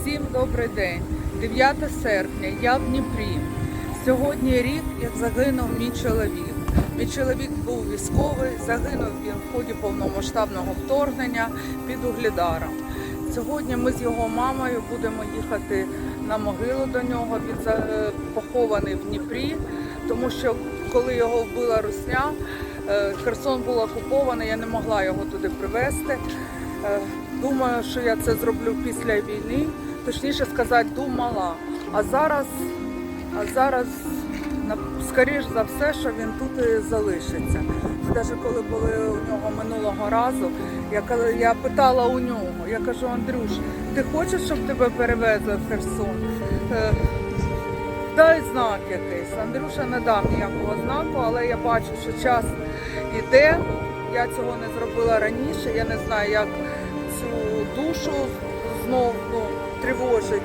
Всім добрий день. 9 серпня, я в Дніпрі. Сьогодні рік, як загинув мій чоловік. Мій чоловік був військовий, загинув він в ході повномасштабного вторгнення під Углідаром. Сьогодні ми з його мамою будемо їхати на могилу до нього. Він е, похований в Дніпрі, тому що коли його вбила Русня, е, Херсон був окупований, я не могла його туди привезти. Е, Думаю, що я це зроблю після війни, точніше сказати, думала. А зараз, а зараз скоріш за все, що він тут і залишиться. Навіть коли були у нього минулого разу, я, я питала у нього, я кажу, Андрюш, ти хочеш, щоб тебе перевезли в Херсон? Е, Дай знак якийсь. Андрюша не дав ніякого знаку, але я бачу, що час іде. Я цього не зробила раніше. Я не знаю, як цю душу знов ну, тривожить.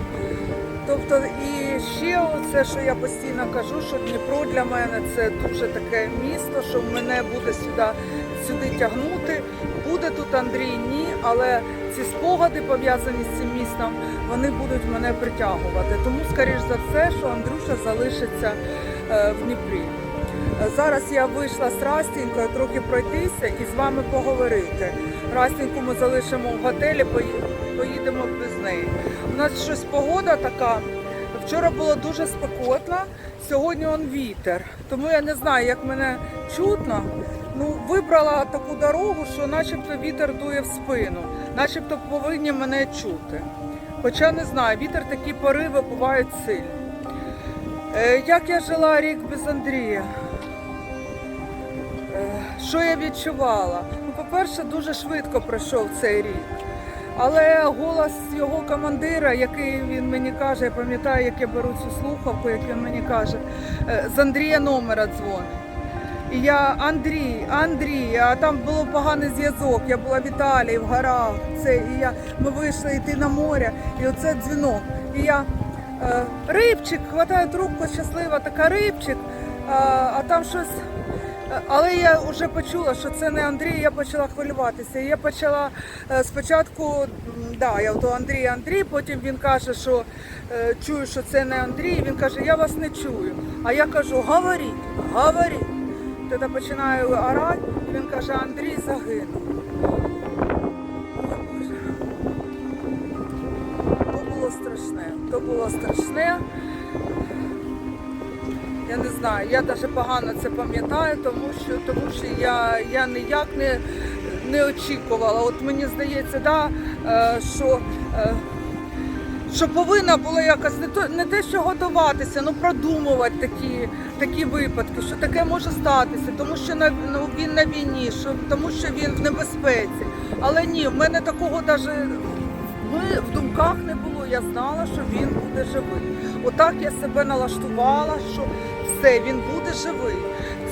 Тобто, і ще оце, що я постійно кажу, що Дніпро для мене це дуже таке місто, що мене буде сюди, сюди тягнути. Буде тут Андрій, ні, але ці спогади пов'язані з цим містом, вони будуть мене притягувати. Тому, скоріш за все, що Андрюша залишиться е, в Дніпрі. Зараз я вийшла з Растінькою трохи пройтися і з вами поговорити. Растіньку ми залишимо в готелі, поїдемо без неї. У нас щось погода така. Вчора було дуже спекотно, сьогодні он вітер. Тому я не знаю, як мене чутно. Ну, вибрала таку дорогу, що начебто вітер дує в спину, начебто повинні мене чути. Хоча не знаю, вітер такі пориви бувають сильні. Е, Як я жила рік без Андрія? Е, Що я відчувала? Ну, по-перше, дуже швидко пройшов цей рік. Але голос його командира, який він мені каже, я пам'ятаю, як я беру цю слухавку, як він мені каже, е, з Андрія номера дзвонить. І я Андрій, Андрій, а там було поганий зв'язок. Я була в Італії, в горах. Це і я ми вийшли йти на море, і оце дзвінок. І я е, рибчик, хватаю трубку, щаслива, така рибчик, а, а там щось. Але я вже почула, що це не Андрій, я почала хвилюватися. Я почала е, спочатку, да, я то Андрій, Андрій, потім він каже, що е, чую, що це не Андрій. Він каже, я вас не чую. А я кажу, говоріть, говоріть. Тоді починаю орати, він каже, Андрій загинув. То було страшне. То було страшне. Я не знаю, я навіть погано це пам'ятаю, тому що, тому що я, я ніяк не, не очікувала. От мені здається, да, е, що, е, що повинна була якось не, то, не те, що готуватися, ну продумувати такі, такі випадки, що таке може статися, тому що на, ну, він на війні, що, тому що він в небезпеці. Але ні, в мене такого навіть ми в думках не було. Я знала, що він буде живий. Отак я себе налаштувала, що все, він буде живий.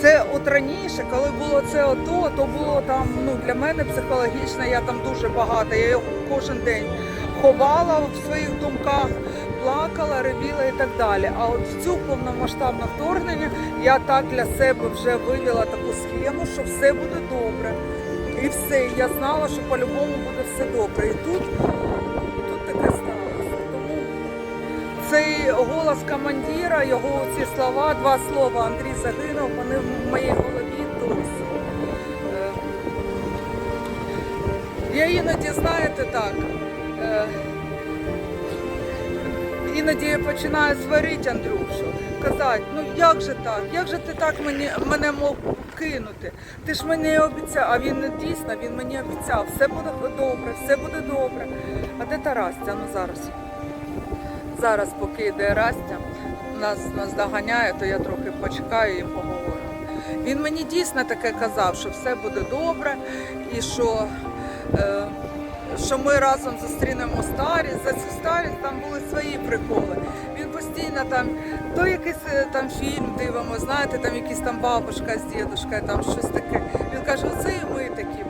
Це от раніше, коли було це ото, то було там ну для мене психологічно, я там дуже багато. Я його кожен день ховала в своїх думках, плакала, ревіла і так далі. А от в цю повномасштабне вторгнення я так для себе вже вивела таку схему, що все буде добре. І все, я знала, що по-любому буде все добре. І тут цей голос командира, його ці слова, два слова Андрій загинув, вони в моїй голові досі. Е, Я іноді, знаєте, так. е, Іноді я починаю сварити Андрюшу, казати, ну як же так, як же ти так мені, мене мог кинути? Ти ж мені обіцяв, а він не дійсно, він мені обіцяв, все буде добре, все буде добре. А де та Растя? Ну зараз. Зараз, поки йде Растя, нас, нас доганяє, то я трохи почекаю і поговорю. Він мені дійсно таке казав, що все буде добре і що, е, що ми разом зустрінемо старість. За цю старість там були свої приколи. Він постійно там, то якийсь е, там фільм дивимо, знаєте, там якісь там бабушка з дідушкою, там щось таке. Він каже, оце і ми такі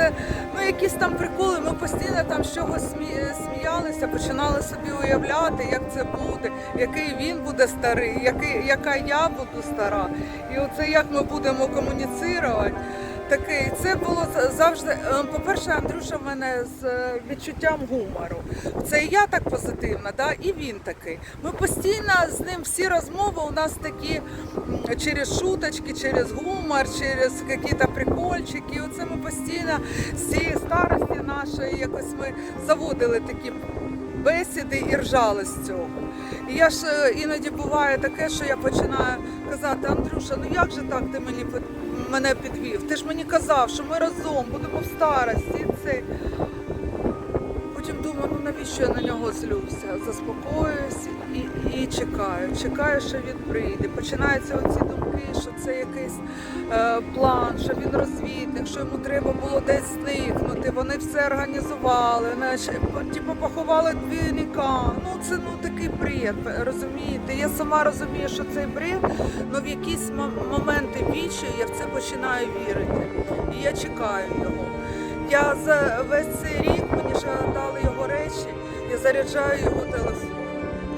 Оце ну якісь там приколи. Ми постійно там з чогось смі- сміялися, починали собі уявляти, як це буде, який він буде старий, який, яка я буду стара. І оце як ми будемо комуніцирувати. Такий. Це було завжди. е, По-перше, Андрюша в мене з е, відчуттям гумору. Це і я так позитивна, да? і він такий. Ми постійно з ним всі розмови у нас такі через шуточки, через гумор, через якісь прикольчики. Оце ми постійно з цієї старості нашої якось ми заводили такі бесіди і ржали з цього. І я ж е, іноді буває таке, що я починаю казати, Андрюша, ну як же так ти мені мене підвів? Ти ж мені казав, що ми разом будемо в старості. Це. Потім думаю, ну навіщо я на нього злюся? Заспокоююсь і, і чекаю. Чекаю, що він прийде. Починаються оці думки, що це якийсь е, план, що він розвідник, що йому треба було десь зникнути. Вони все організували, типу поховали двійника. Ну це ну такий бред, розумієте? Я сама розумію, що цей бред, але в якісь мо- моменти вічі я в це починаю вірити. І я чекаю його. Я за весь цей рік мені ще дали його речі, я заряджаю його телефон.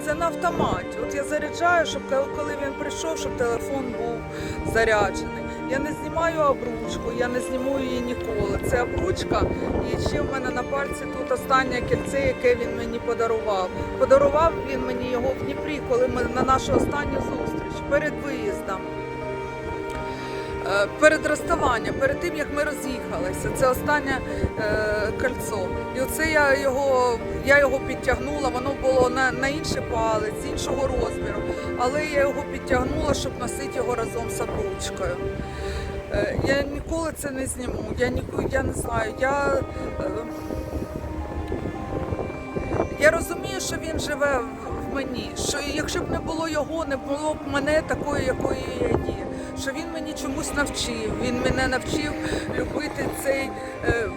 Це на автоматі. От я заряджаю, щоб коли він прийшов, щоб телефон був заряджений. Я не знімаю обручку, я не зніму її ніколи. Це обручка, і ще в мене на пальці тут останнє кільце, яке він мені подарував. Подарував він мені його в Дніпрі, коли ми на нашу останню зустріч перед виїздом. Е, Перед розставанням, перед тим як ми роз'їхалися, це останнє е, кольцо. І оце я його, я його підтягнула, воно було на, на інший палець, іншого розміру. Але я його підтягнула, щоб носити його разом з обручкою. Е, я ніколи це не зніму. Я ніко- я не знаю. Я, е, я розумію, що він живе в- мені. Що якщо б не було його, не було б мене такої, якої я є. Що він мені чомусь навчив. Він мене навчив любити цей е,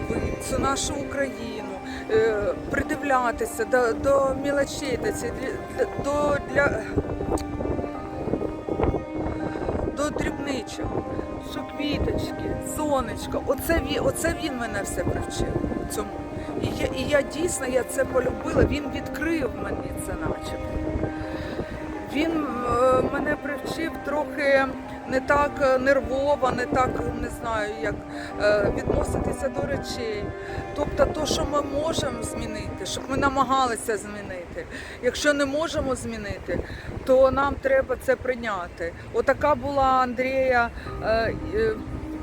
цю нашу Україну, придивлятися до, до мілочей, до, до для. Дрібничок, що квіточки, сонечко. Оце він, оце він мене все привчив цьому. І я, і я дійсно я це полюбила. Він відкрив мені це начебто. Він е, мене привчив трохи не так е, нервово, не так не знаю, як е, відноситися до речей. Тобто, то, що ми можемо змінити, щоб ми намагалися змінити. Якщо не можемо змінити, то нам треба це прийняти. Отака була Андрія.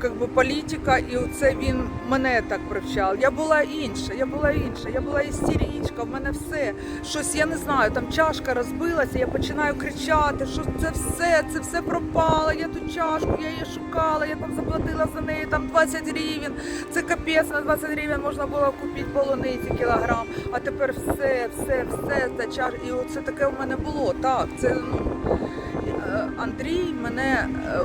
Би політика, і оце він мене так привчав. Я була інша, я була інша, я була істеричка, в мене все. Щось я не знаю, там чашка розбилася, я починаю кричати, що це все, це все пропало. Я ту чашку, я її шукала, я там заплатила за неї там 20 гривень. Це капець на 20 гривень можна було купити полуниці кілограм. А тепер все, все, все та чашка. І оце таке в мене було. Так, це ну е, Андрій мене. е,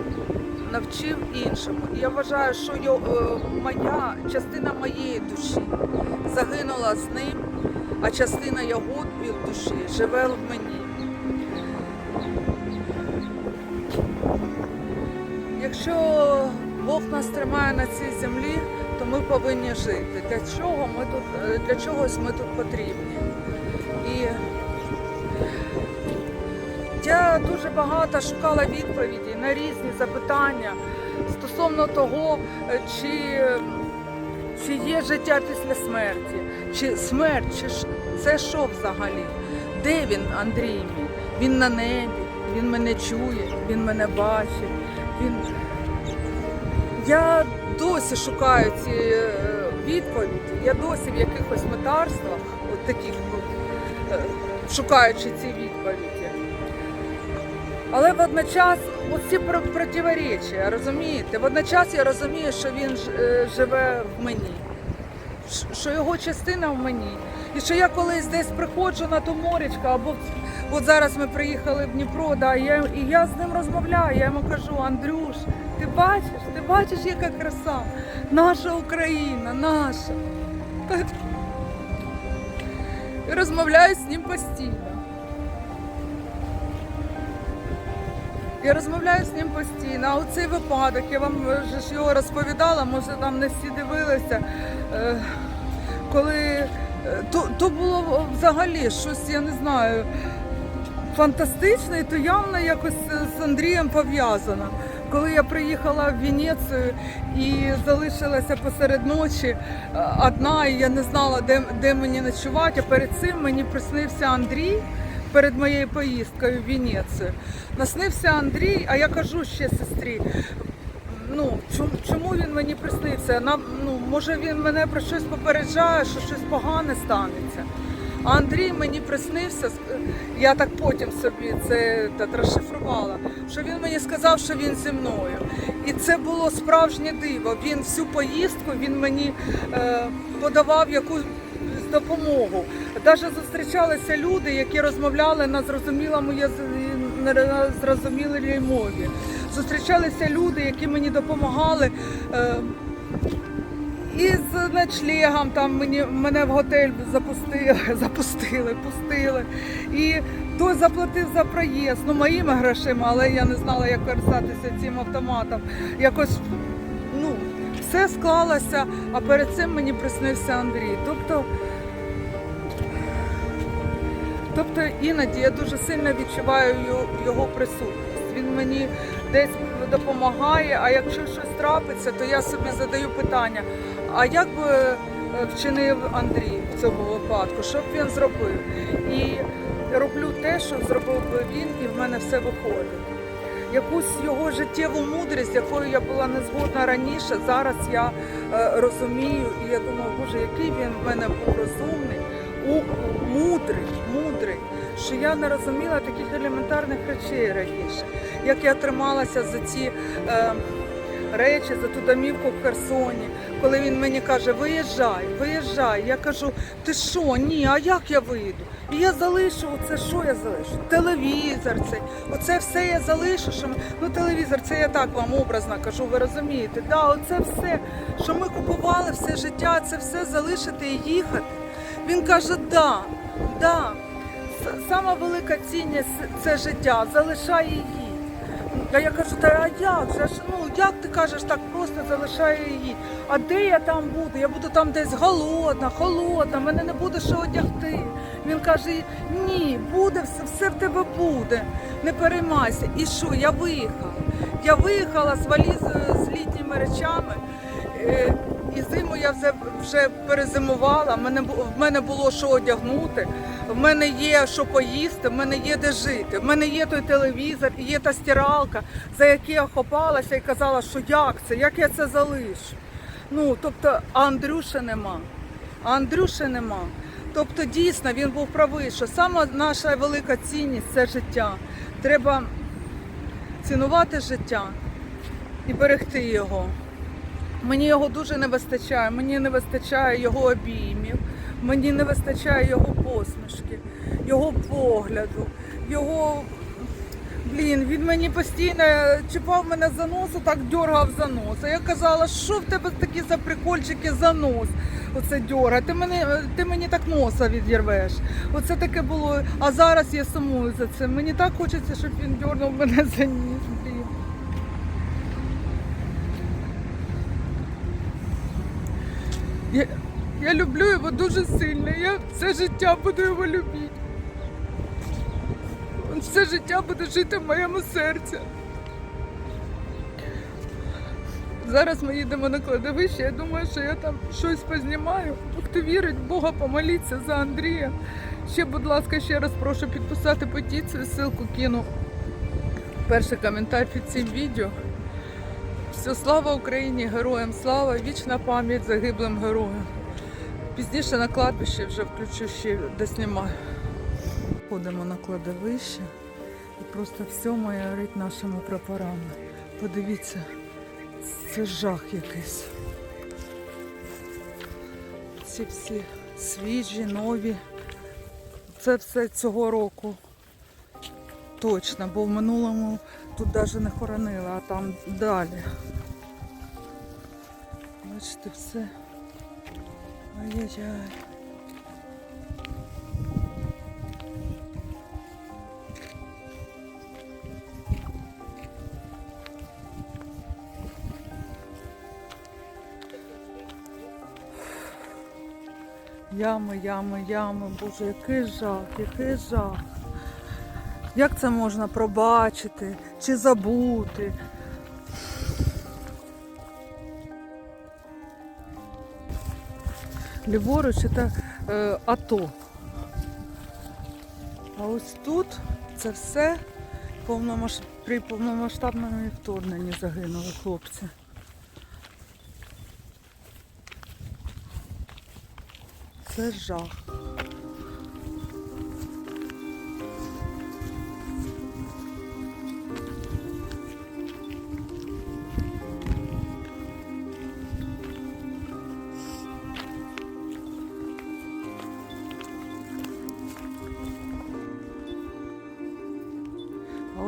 навчив іншому. Я вважаю, що йо, е, моя частина моєї душі загинула з ним, а частина його душі живе в мені. Якщо Бог нас тримає на цій землі, то ми повинні жити. Для чого ми тут для чогось ми тут потрібні. І я дуже багато шукала відповіді на різні запитання стосовно того, чи, чи є життя після смерті, чи смерть, чи це що взагалі? Де він, Андрій мій? Він на небі, він мене чує, він мене бачить. Він... Я досі шукаю ці е, відповіді, я досі в якихось метарствах, от таких, е, шукаючи ці відповіді. Але водночас оці про- противоречия, розумієте? Водночас я розумію, що він е, живе в мені, що його частина в мені. І що я колись десь приходжу на ту морячку, або от зараз ми приїхали в Дніпро, да, і, я, і я з ним розмовляю, я йому кажу, Андрюш, ти бачиш, ти бачиш, яка краса? Наша Україна, наша. І розмовляю з ним постійно. Я розмовляю з ним постійно. А оцей випадок, я вам вже ж його розповідала, може там не всі дивилися. Е, Коли е, то, то було взагалі щось, я не знаю, фантастичне, то явно якось з Андрієм пов'язано. Коли я приїхала в Венецію і залишилася посеред ночі е, одна, і я не знала, де, де мені ночувати, а перед цим мені приснився Андрій. Перед моєю поїздкою в Венецію наснився Андрій, а я кажу ще сестрі, ну чому, він мені приснився? На, ну, може він мене про щось попереджає, що щось погане станеться. А Андрій мені приснився, я так потім собі це та, розшифрувала, що він мені сказав, що він зі мною. І це було справжнє диво. Він всю поїздку він мені е, подавав якусь допомогу. Навіть зустрічалися люди, які розмовляли на зрозумілому на зрозумілій мові. Зустрічалися люди, які мені допомагали. Е, і з ночлегом там мені мене в готель запустили, запустили, пустили. І той заплатив за проїзд, ну моїми грошима, але я не знала, як користатися цим автоматом. Якось ну, все склалося, а перед цим мені приснився Андрій. Тобто, тобто іноді я дуже сильно відчуваю його- присутність. Він мені десь допомагає, а якщо щось трапиться, то я собі задаю питання, а як би е, вчинив Андрій в цьому випадку? Що б він зробив? І роблю те, що зробив би він, і в мене все виходить. Якусь його життєву мудрість, якою я була не згодна раніше, зараз я е, розумію, і я думаю, боже, який він в мене був розумний, мудрий, мудрий, що я не розуміла таких елементарних речей раніше. Як я трималася за ці е, речі, за ту домівку в Херсоні, коли він мені каже, виїжджай, виїжджай. Я кажу, ти що, ні, а як я вийду? І я залишу, оце що я залишу? Телевізор цей, оце все я залишу. Що ми... Ну телевізор, це я так вам образно кажу, ви розумієте. Да, оце все, що ми купували все життя, це все залишити і їхати. Він каже, да, да. Сама велика цінність це життя, залишай її. А я кажу, та а як же ж, ну як ти кажеш так, просто залишаю її. А де я там буду? Я буду там десь голодна, холодна, мене не буде що одягти. Він каже, ні, буде все, все в тебе буде. Не переймайся. І що? Я виїхала. Я виїхала з валізою з літніми речами. І зиму я вже, вже перезимувала. Мене, в мене було що одягнути, в мене є що поїсти, в мене є де жити. В мене є той телевізор, і є та стиралка, за яку я хопалася і казала, що як це, як я це залишу. Ну, тобто, а Андрюша нема. А Андрюші нема. Тобто, дійсно, він був правий, що сама наша велика цінність це життя. Треба цінувати життя і берегти його. Мені його дуже не вистачає. Мені не вистачає його обіймів, мені не вистачає його посмішки, його погляду, його. Блін, він мені постійно чіпав мене за носу, так дьоргав за нос. А я казала, що в тебе такі за прикольчики за нос? Оце дьорга. Ти мені, ти мені так носа відірвеш. Оце таке було. А зараз я сумую за це. Мені так хочеться, щоб він дьорнув мене за ніс. Блін. Я, я люблю його дуже сильно. Я все життя буду його любити. Він все життя буде жити в моєму серці. Зараз ми їдемо на кладовище. Я думаю, що я там щось познімаю. Хто вірить в Бога, помоліться за Андрія. Ще, будь ласка, ще раз прошу підписати петицію, ссылку кину. Перший коментар під цим відео. Все, слава Україні, героям слава, вічна пам'ять загиблим героям. Пізніше на кладбище вже включу ще доснімаю. Ходимо на кладовище і просто все має горить нашими прапорами. Подивіться, це жах якийсь. Ці всі свіжі, нові. Це все цього року. Точно, бо в минулому тут навіть не хоронили, а там далі. Бачите, все. Ай-яй-яй. Ями, ями, ями, боже, який жах, який жах. Як це можна пробачити чи забути? Ліворуч це е, АТО. А ось тут це все повномасш... при повномасштабному вторгненні загинули хлопці. Це жах.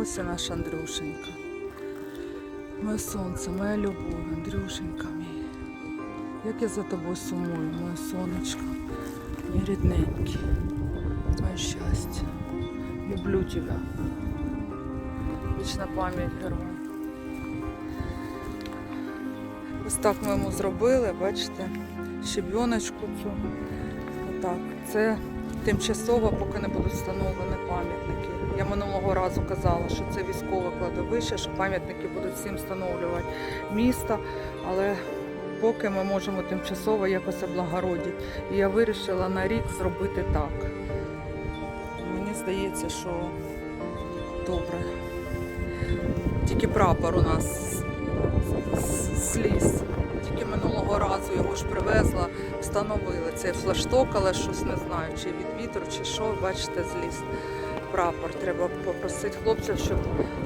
Ось і наш Андрюшенька. Моє сонце, моя любов, Андрюшенька мій. Як я за тобою сумую, моє сонечко, мій рідненький, моє щастя. Люблю тебе. Вічна пам'ять героям. Ось так ми йому зробили, бачите, щебіночку цю. Отак. Це тимчасово, поки не будуть встановлені пам'ятники. Я минулого разу казала, що це військове кладовище, що пам'ятники будуть всім встановлювати міста, але поки ми можемо тимчасово якось облагородити. І я вирішила на рік зробити так. Мені здається, що добре. Тільки прапор у нас з- з- Тільки минулого разу його ж привезла, встановили цей флашток, але щось не знаю, чи від вітру, чи що, бачите, зліз прапор. Треба попросити хлопців, щоб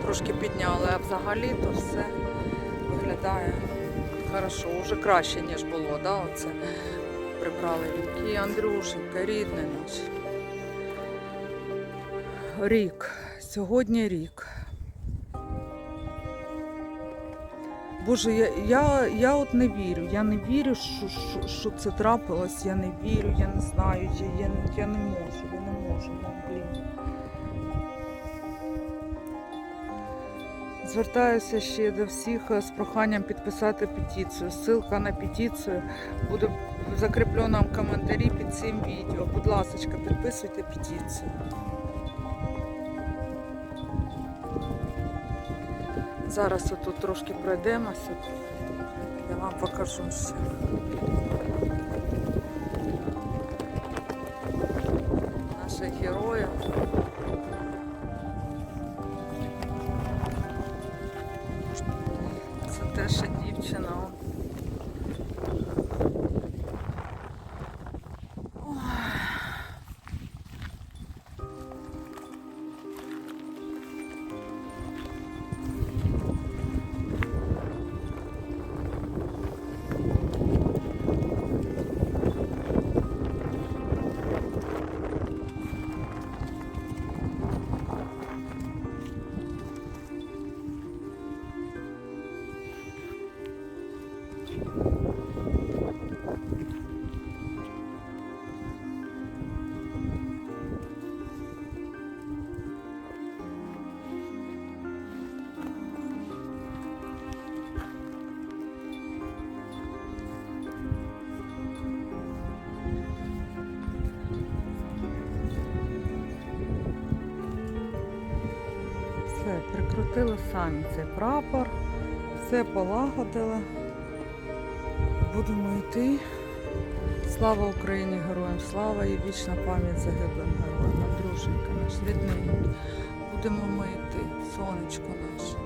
трошки підняли, а взагалі то все виглядає хорошо, вже краще, ніж було, да, оце прибрали вінки. Андрюшенька, рідний наш. Рік. Сьогодні рік. Боже, я, я, я от не вірю. Я не вірю, що, що, що це трапилось. Я не вірю, я не знаю, я, я, я не можу, я не можу. Ну, блін. Звертаюся ще до всіх е, з проханням підписати петицію. Ссылка на петицію буде в закріпленому коментарі під цим відео. Будь ласка, підписуйте петицію. Зараз отут трошки пройдемося. Я вам покажу ще. Наших героїв. Прикрутили самі цей прапор, все полагодили. Будемо йти. Слава Україні, героям слава і вічна пам'ять загиблим героям. Андрюшенька наш рідний. Будемо ми йти, сонечко наше.